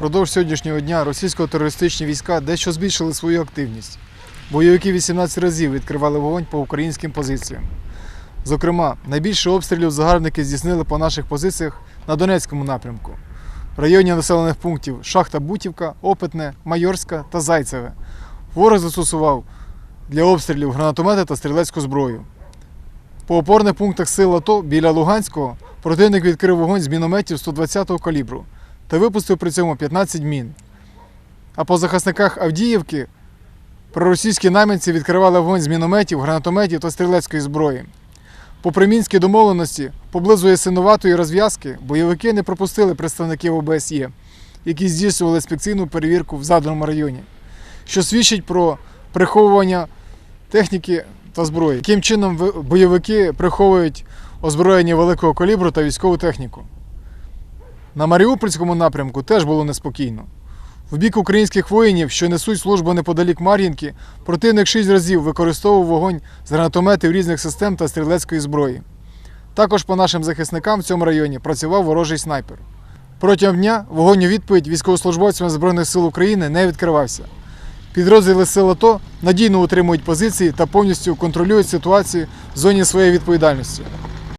Продовж сьогоднішнього дня російсько-терористичні війська дещо збільшили свою активність. Бойовики 18 разів відкривали вогонь по українським позиціям. Зокрема, найбільше обстрілів загарбники здійснили по наших позиціях на Донецькому напрямку, в районі населених пунктів Шахта Бутівка, Опитне, Майорська та Зайцеве. Ворог застосував для обстрілів гранатомети та стрілецьку зброю. По опорних пунктах сил АТО біля Луганського противник відкрив вогонь з мінометів 120-го калібру та випустив при цьому 15 мін. А по захисниках Авдіївки проросійські найманці відкривали вогонь з мінометів, гранатометів та стрілецької зброї. Попри мінські домовленості, поблизу ясинуватої розв'язки бойовики не пропустили представників ОБСЄ, які здійснювали інспекційну перевірку в заданому районі, що свідчить про приховування техніки та зброї. Яким чином бойовики приховують озброєння великого калібру та військову техніку? На Маріупольському напрямку теж було неспокійно. В бік українських воїнів, що несуть службу неподалік Мар'їнки, противник шість разів використовував вогонь з гранатометів різних систем та стрілецької зброї. Також по нашим захисникам в цьому районі працював ворожий снайпер. Протягом дня вогонь у відповідь військовослужбовцями Збройних сил України не відкривався. Підрозділи сил АТО надійно утримують позиції та повністю контролюють ситуацію в зоні своєї відповідальності.